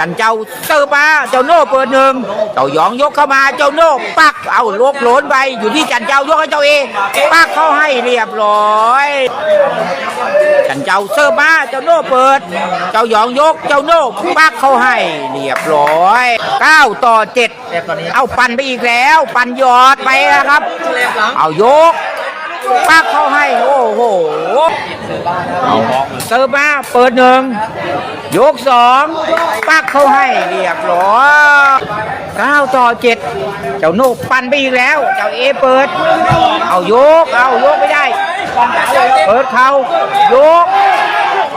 จันเจ้าเสิร์ฟมาเจ้าโน่เปิดหนึ่งเจ้ายองยกเข้ามาเจ้าโน่ปักเอาลกโหลนไปอยู่ที่จันเจ้ายกให้เจ้าเอปักเข้าให้เรียบร้อยจันเจ้าเสิร์ฟมาเจ้าโน่เปิด เจ้ายองยกเจ้าโน่ปักเข้าให้เรียบร้อย9ต่อ7เอาปั่นไปอีกแล้ว ปั่นยอดไปนะครับ เอายก ปักเข้าให้ โอ้โหเอาเสิร์ฟมาเปิดหนึ่งยกสองปักเข้าให้เรียบร้อย9ต่อ7เจ้าโน่ปั่นไปอีกแล้ว เจ้าเอเปิด เอายก เอายกไม่ได้ เปิดเขายก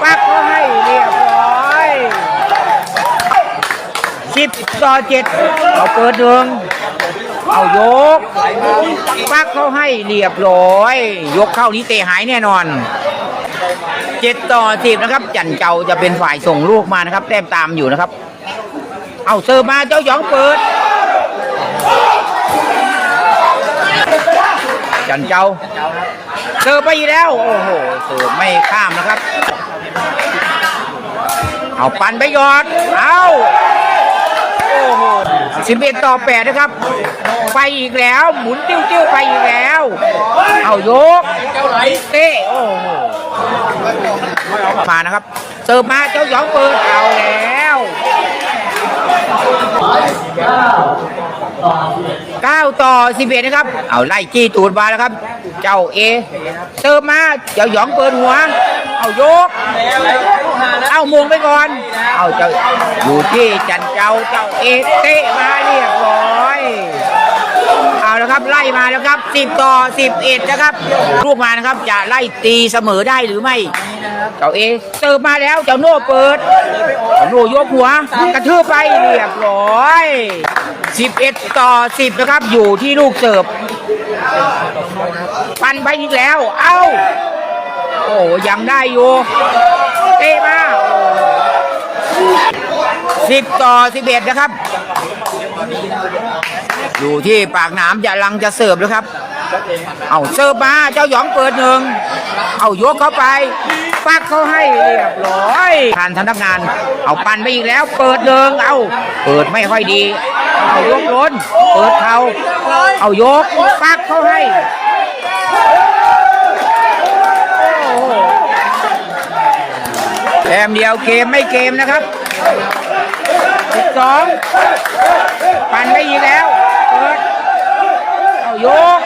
ปักเข้าให้เรียบร้อยสิบต่อเจ็ดเอาเปิดหนึ่ง เอายกปักเขาให้เรียบร้อย ยกเข้านี้เตะหายแน่นอนเจ็ดต่อสิบนะครับ จันเจ้าจะเป็นฝ่ายส่งลูกมานะครับ แต้มตามอยู่นะครับ เอาเสิร์มาเจ้าหยองเปิด จันเจ้าเสิร์ไปแล้ว โอ้โหเสิร์ไม่ข้ามนะครับ เอาปันไปยอด เอา สิบเอ็ดต่อแปดนะครับ ไปอีกแล้ว หมุนติ้วติ้วๆไปอีกแล้ว เอายกเตะโอ้โหมานะครับเสิร์ฟมาเจ้าหยองเปิดเอาแล้ว9ต่อ11นะครับ เอาไล่จี้ตูดมาแล้วครับ เจ้าเอเติมมาเจ้าหยองเปิดหัว เอายก เอามงไปก่อน เอาเจ้าอยู่ที่จันเจ้าเจ้าเอเตะมาเรียบร้อย เอาแล้วครับไล่มาแล้วครับ10ต่อ11นะครับลูกมานะครับจะไล่ตีเสมอได้หรือไม่ เจ้าเอเติมมาแล้วเจ้าโน่เปิดเจ้าโน่ยกหัวกระทืบไปเรียบร้อย11ต่อ10นะครับอยู่ที่ลูกเสิร์ฟปันไปอีกแล้ว เอ้า โอ้ยังได้อยู่ ตะมาสิบต่อสิบเอ็ดนะครับ อยู่ที่ปากหนามจะลังจะเสิร์ฟแล้วครับ เอาเสิร์ฟมาเจ้าหยองเปิดหนึ่ง เอายกเข้าไปปักเขาให้เรียบร้อยทานพนักงาน เอาปันไปอีกแล้ว เปิดหนึ่งเอา เปิดไม่ค่อยดี เอายกล้น เปิดเขาเอายกปักเขาให้ ต้มเดียวเกมไม่เกมนะครับ12ปั่นไม่อีกแล้ว เปิด เอายก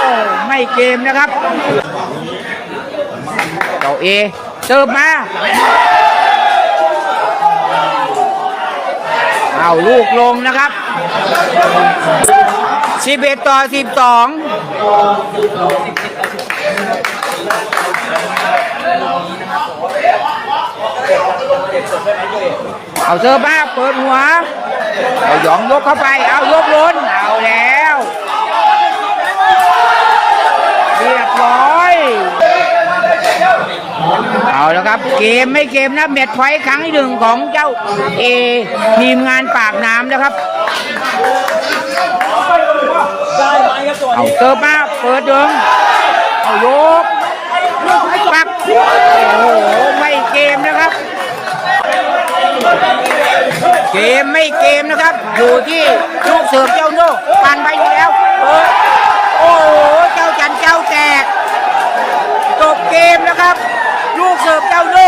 โอ้ไม่เกมนะครับเจ้าเอเสิร์ฟมา เอาลูกลงนะครับ11ต่อ12 เอาเซอร์บ้าเปิดหัว เอาหยองยกเข้าไป เอายกล้น เอาแล้ว เรียบร้อย เอาแล้วครับ เกมไม่เกมนะเม็ดไฟท์ครั้งที่หนึ่งของเจ้าเอทีมงานปากน้ำนะครับ เอาเซอร์บ้าเปิดดึง เอายกปักโอ้โหไม่เกมนะครับ เกมไม่เกมนะครับ อยู่ที่ลูกเสือเจ้าโน่ปันไปอยู่แล้วโอ้โหเจ้าจันเจ้าแตกจบเกมนะครับ ลูกเสือเจ้าโน่